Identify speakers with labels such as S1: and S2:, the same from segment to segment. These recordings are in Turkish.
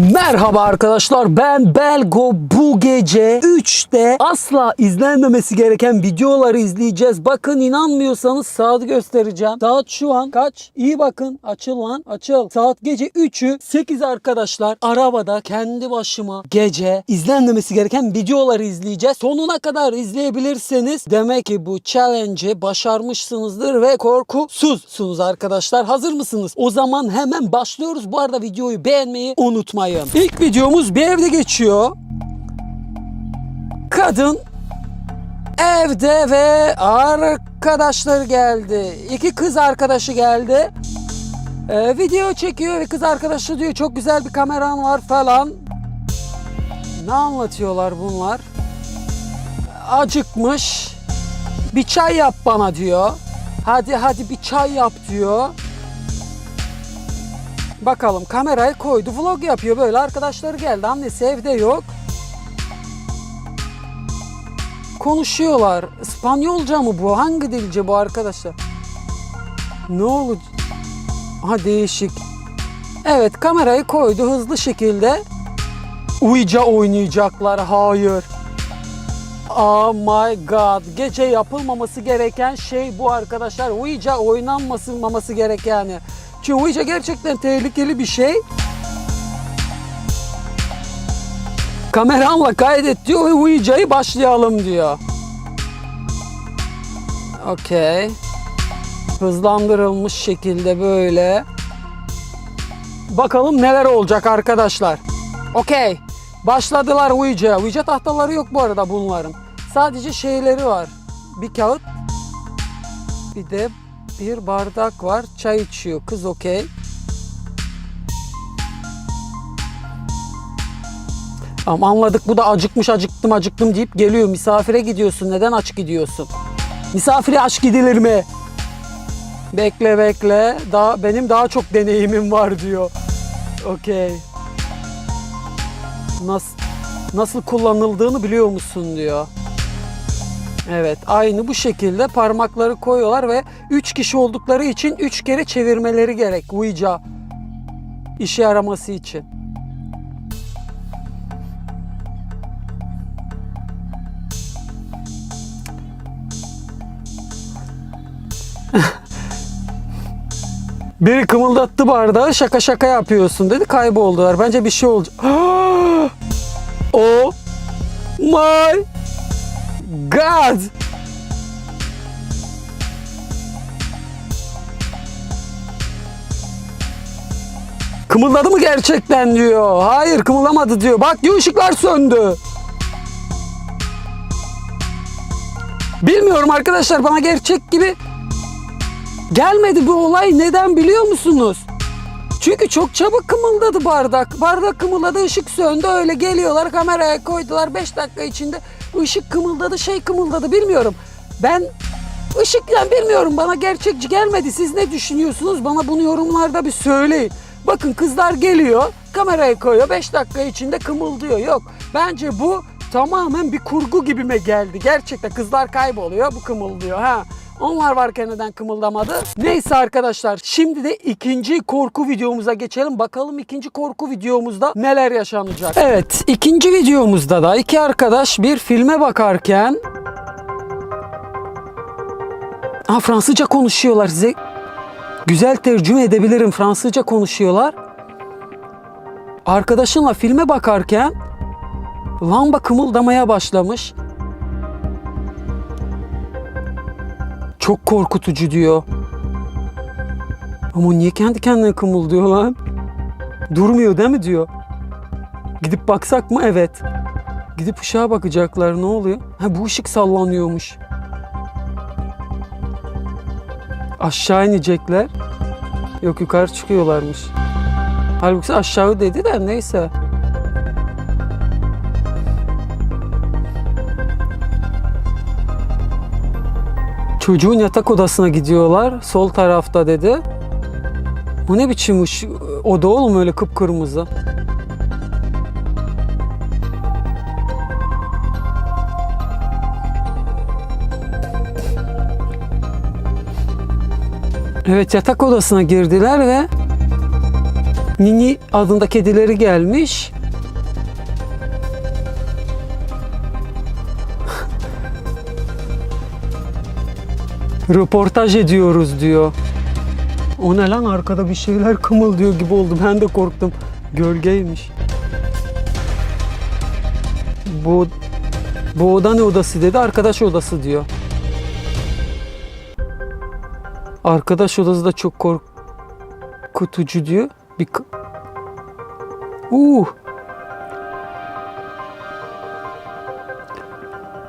S1: Merhaba arkadaşlar ben Belgo bu gece 3'te asla izlenmemesi gereken videoları izleyeceğiz. Bakın inanmıyorsanız saat göstereceğim. Saat şu an kaç? İyi bakın açıl lan açıl. Saat gece 3'ü 8 arkadaşlar arabada kendi başıma gece izlenmemesi gereken videoları izleyeceğiz. Sonuna kadar izleyebilirseniz demek ki bu challenge'i başarmışsınızdır ve korkusuzsunuz arkadaşlar. Hazır mısınız? O zaman hemen başlıyoruz. Bu arada videoyu beğenmeyi unutmayın. İlk videomuz bir evde geçiyor. Kadın evde ve arkadaşları geldi. İki kız arkadaşı geldi. Ee, video çekiyor ve kız arkadaşı diyor çok güzel bir kameran var falan. Ne anlatıyorlar bunlar? Acıkmış. Bir çay yap bana diyor. Hadi hadi bir çay yap diyor. Bakalım kamerayı koydu vlog yapıyor böyle arkadaşları geldi annesi evde yok. Konuşuyorlar. İspanyolca mı bu? Hangi dilce bu arkadaşlar? Ne olur? Ha değişik. Evet kamerayı koydu hızlı şekilde. Ouija oynayacaklar. Hayır. Oh my god. Gece yapılmaması gereken şey bu arkadaşlar. Ouija oynanmasılmaması gerek yani. Ouija gerçekten tehlikeli bir şey. Kameranla kaydet diyor ve Ouija'yı başlayalım diyor. Okey. Hızlandırılmış şekilde böyle. Bakalım neler olacak arkadaşlar. Okey. Başladılar Ouija'ya. Ouija tahtaları yok bu arada bunların. Sadece şeyleri var. Bir kağıt. Bir de bir bardak var. Çay içiyor. Kız okey. Ama anladık bu da acıkmış acıktım acıktım deyip geliyor. Misafire gidiyorsun. Neden aç gidiyorsun? Misafire aç gidilir mi? Bekle bekle. Daha benim daha çok deneyimim var diyor. Okey. Nasıl nasıl kullanıldığını biliyor musun diyor. Evet aynı bu şekilde parmakları koyuyorlar ve 3 kişi oldukları için 3 kere çevirmeleri gerek Ouija işe yaraması için. Biri kımıldattı bardağı şaka şaka yapıyorsun dedi kayboldular. Bence bir şey olacak. oh my God! Kımıldadı mı gerçekten diyor. Hayır kımıldamadı diyor. Bak diyor ışıklar söndü. Bilmiyorum arkadaşlar bana gerçek gibi gelmedi bu olay. Neden biliyor musunuz? Çünkü çok çabuk kımıldadı bardak. Bardak kımıldadı, ışık söndü. Öyle geliyorlar, kameraya koydular. 5 dakika içinde ışık kımıldadı, şey kımıldadı. Bilmiyorum. Ben ışıkla bilmiyorum. Bana gerçekçi gelmedi. Siz ne düşünüyorsunuz? Bana bunu yorumlarda bir söyleyin. Bakın kızlar geliyor, kamerayı koyuyor. 5 dakika içinde kımıldıyor. Yok. Bence bu tamamen bir kurgu gibime geldi. Gerçekten kızlar kayboluyor, bu kımıldıyor. Ha. Onlar varken neden kımıldamadı? Neyse arkadaşlar şimdi de ikinci korku videomuza geçelim. Bakalım ikinci korku videomuzda neler yaşanacak. Evet ikinci videomuzda da iki arkadaş bir filme bakarken... Ha Fransızca konuşuyorlar size. Güzel tercüme edebilirim. Fransızca konuşuyorlar. Arkadaşınla filme bakarken lamba kımıldamaya başlamış. Çok korkutucu diyor. Ama niye kendi kendine kımıldıyor lan? Durmuyor değil mi diyor. Gidip baksak mı? Evet. Gidip ışığa bakacaklar. Ne oluyor? Ha bu ışık sallanıyormuş. Aşağı inecekler. Yok yukarı çıkıyorlarmış. Halbuki aşağı dedi de neyse. Çocuğun yatak odasına gidiyorlar. Sol tarafta dedi. Bu ne biçim ış- oda oğlum öyle kıpkırmızı. Evet yatak odasına girdiler ve Nini adında kedileri gelmiş. Röportaj ediyoruz diyor. O ne lan arkada bir şeyler kımıldıyor gibi oldu. Ben de korktum. Gölgeymiş. Bu bu oda ne odası dedi? Arkadaş odası diyor. Arkadaş odası da çok korkutucu diyor. Bir Uh.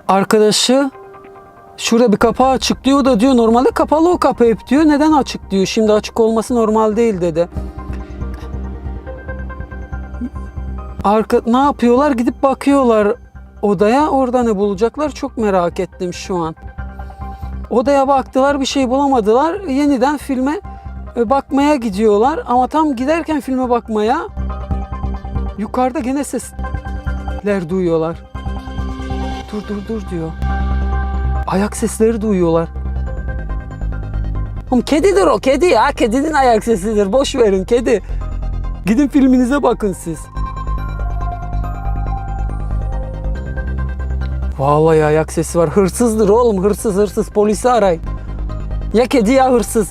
S1: Arkadaşı şurada bir kapağı açık diyor O da diyor normalde kapalı o kapı hep diyor. Neden açık diyor. Şimdi açık olması normal değil dedi. Arka, ne yapıyorlar? Gidip bakıyorlar odaya. Orada ne bulacaklar? Çok merak ettim şu an. Odaya baktılar bir şey bulamadılar. Yeniden filme e, bakmaya gidiyorlar. Ama tam giderken filme bakmaya yukarıda gene sesler duyuyorlar. Dur dur dur diyor. Ayak sesleri duyuyorlar. Oğlum kedidir o kedi ya. Kedinin ayak sesidir. Boş verin kedi. Gidin filminize bakın siz. Vallahi ayak sesi var. Hırsızdır oğlum. Hırsız hırsız. Polisi arayın. Ya kedi ya hırsız.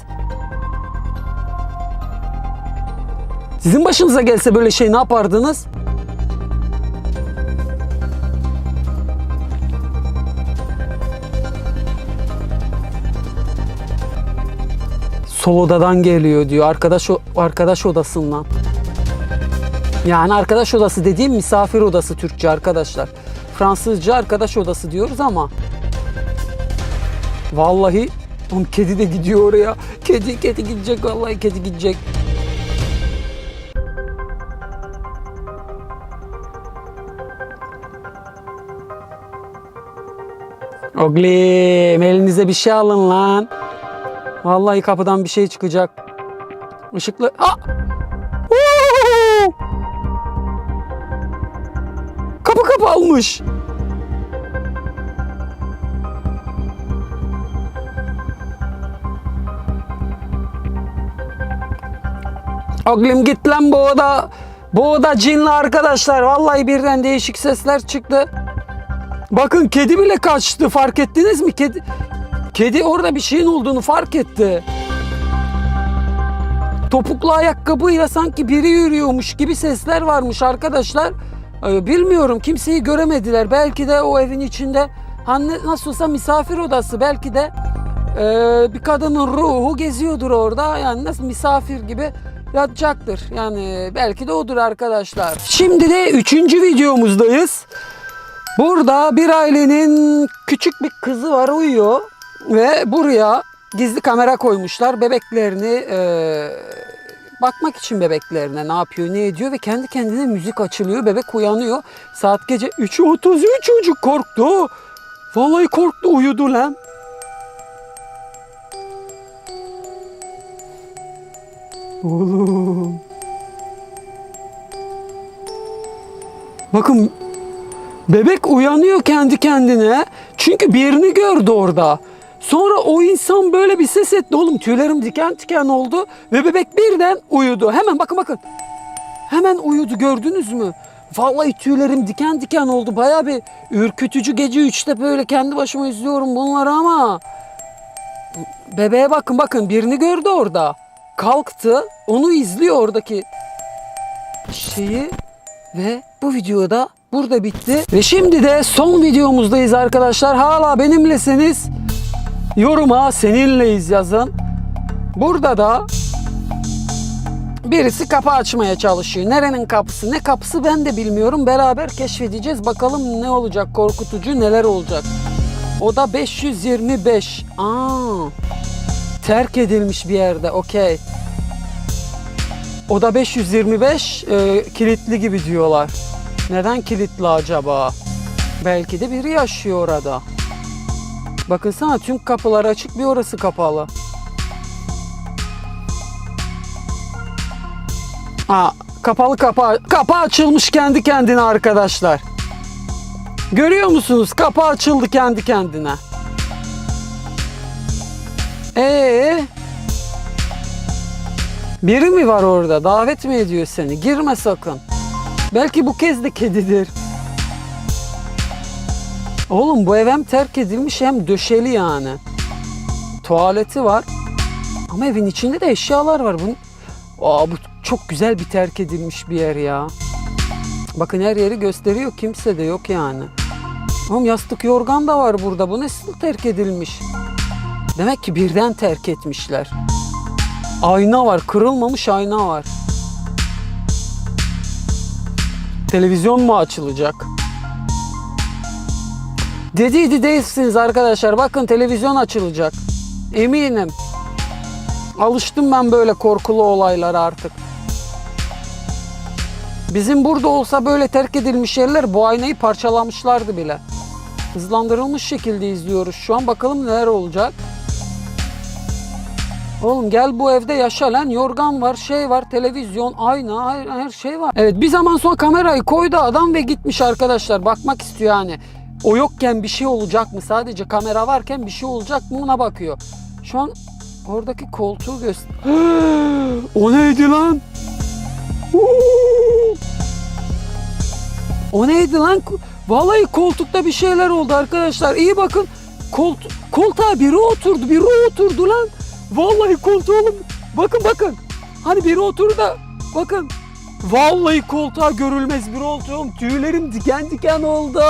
S1: Sizin başınıza gelse böyle şey ne yapardınız? Sol odadan geliyor diyor. Arkadaş arkadaş odasından. Yani arkadaş odası dediğim misafir odası Türkçe arkadaşlar. Fransızca arkadaş odası diyoruz ama vallahi oğlum kedi de gidiyor oraya. Kedi kedi gidecek vallahi kedi gidecek. Oglim elinize bir şey alın lan. Vallahi kapıdan bir şey çıkacak. Işıklı... Aa! Kapı kapanmış. Oglim git lan bu oda. Bu oda cinli arkadaşlar. Vallahi birden değişik sesler çıktı. Bakın kedi bile kaçtı. Fark ettiniz mi? Kedi Kedi orada bir şeyin olduğunu fark etti. Topuklu ayakkabıyla sanki biri yürüyormuş gibi sesler varmış arkadaşlar. Ee, Bilmiyorum kimseyi göremediler. Belki de o evin içinde hani nasıl olsa misafir odası belki de e, bir kadının ruhu geziyordur orada. Yani nasıl misafir gibi yatacaktır. Yani belki de odur arkadaşlar. Şimdi de üçüncü videomuzdayız. Burada bir ailenin küçük bir kızı var uyuyor ve buraya gizli kamera koymuşlar. Bebeklerini e, bakmak için bebeklerine ne yapıyor ne ediyor ve kendi kendine müzik açılıyor. Bebek uyanıyor. Saat gece 3.33 çocuk korktu. Vallahi korktu uyudu lan. Oğlum. Bakın Bebek uyanıyor kendi kendine. Çünkü birini gördü orada. Sonra o insan böyle bir ses etti. Oğlum tüylerim diken diken oldu. Ve bebek birden uyudu. Hemen bakın bakın. Hemen uyudu gördünüz mü? Vallahi tüylerim diken diken oldu. Baya bir ürkütücü gece 3'te böyle kendi başıma izliyorum bunları ama. Bebeğe bakın bakın birini gördü orada. Kalktı. Onu izliyor oradaki şeyi ve bu videoda burada bitti. Ve şimdi de son videomuzdayız arkadaşlar. Hala benimleseniz yoruma seninleyiz yazın. Burada da birisi kapı açmaya çalışıyor. Nerenin kapısı? Ne kapısı ben de bilmiyorum. Beraber keşfedeceğiz. Bakalım ne olacak? Korkutucu neler olacak? O da 525. Aa. Terk edilmiş bir yerde. Okey. O da 525 e, kilitli gibi diyorlar. Neden kilitli acaba? Belki de biri yaşıyor orada. Bakınsana tüm kapılar açık bir orası kapalı. Aa, kapalı kapı, kapı açılmış kendi kendine arkadaşlar. Görüyor musunuz? Kapı açıldı kendi kendine. Ee, Biri mi var orada? Davet mi ediyor seni? Girme sakın. Belki bu kez de kedidir. Oğlum bu ev hem terk edilmiş hem döşeli yani. Tuvaleti var. Ama evin içinde de eşyalar var. Bunun... Aa, bu çok güzel bir terk edilmiş bir yer ya. Bakın her yeri gösteriyor. Kimse de yok yani. Oğlum yastık yorgan da var burada. Bu nasıl terk edilmiş? Demek ki birden terk etmişler. Ayna var. Kırılmamış ayna var. Televizyon mu açılacak? Dediydi değilsiniz arkadaşlar. Bakın televizyon açılacak. Eminim. Alıştım ben böyle korkulu olaylara artık. Bizim burada olsa böyle terk edilmiş yerler bu aynayı parçalamışlardı bile. Hızlandırılmış şekilde izliyoruz şu an. Bakalım neler olacak. Oğlum gel bu evde yaşa lan. Yorgan var, şey var, televizyon, ayna, her, şey var. Evet bir zaman sonra kamerayı koydu adam ve gitmiş arkadaşlar. Bakmak istiyor yani. O yokken bir şey olacak mı? Sadece kamera varken bir şey olacak mı ona bakıyor. Şu an oradaki koltuğu göster. o neydi lan? O neydi lan? Vallahi koltukta bir şeyler oldu arkadaşlar. İyi bakın. Kolt koltuğa biri oturdu. Biri oturdu lan. Vallahi koltuğa oğlum. Bakın bakın. Hani biri oturdu da bakın. Vallahi koltuğa görülmez bir oldum. Tüylerim diken diken oldu.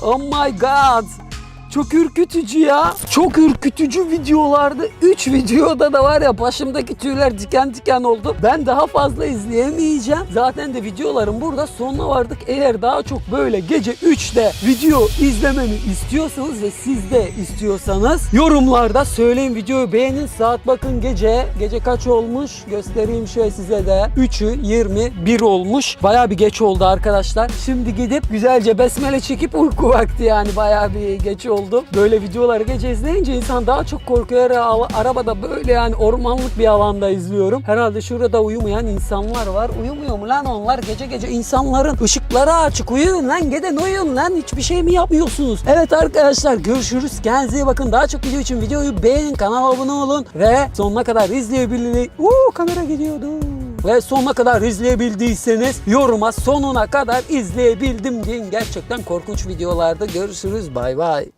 S1: Oh my god. Çok ürkütücü ya. Çok ürkütücü videolardı. 3 videoda da var ya başımdaki tüyler diken diken oldu. Ben daha fazla izleyemeyeceğim. Zaten de videoların burada sonuna vardık. Eğer daha çok böyle gece 3'te video izlememi istiyorsanız ve siz de istiyorsanız yorumlarda söyleyin videoyu beğenin. Saat bakın gece. Gece kaç olmuş? Göstereyim şöyle size de. 3'ü 21 olmuş. Baya bir geç oldu arkadaşlar. Şimdi gidip güzelce besmele çekip uyku vakti yani baya bir geç oldu. Böyle videoları gece izleyince insan daha çok korkuyor. Ara- Arabada böyle yani ormanlık bir alanda izliyorum. Herhalde şurada uyumayan insanlar var. Uyumuyor mu lan onlar? Gece gece insanların ışıkları açık. Uyuyun lan gidin uyuyun lan. Hiçbir şey mi yapmıyorsunuz? Evet arkadaşlar görüşürüz. Kendinize bakın. Daha çok video için videoyu beğenin. Kanala abone olun. Ve sonuna kadar izleyebildiğiniz... Uuu kamera gidiyordu. Ve sonuna kadar izleyebildiyseniz yoruma sonuna kadar izleyebildim deyin. Gerçekten korkunç videolarda görüşürüz. Bay bay.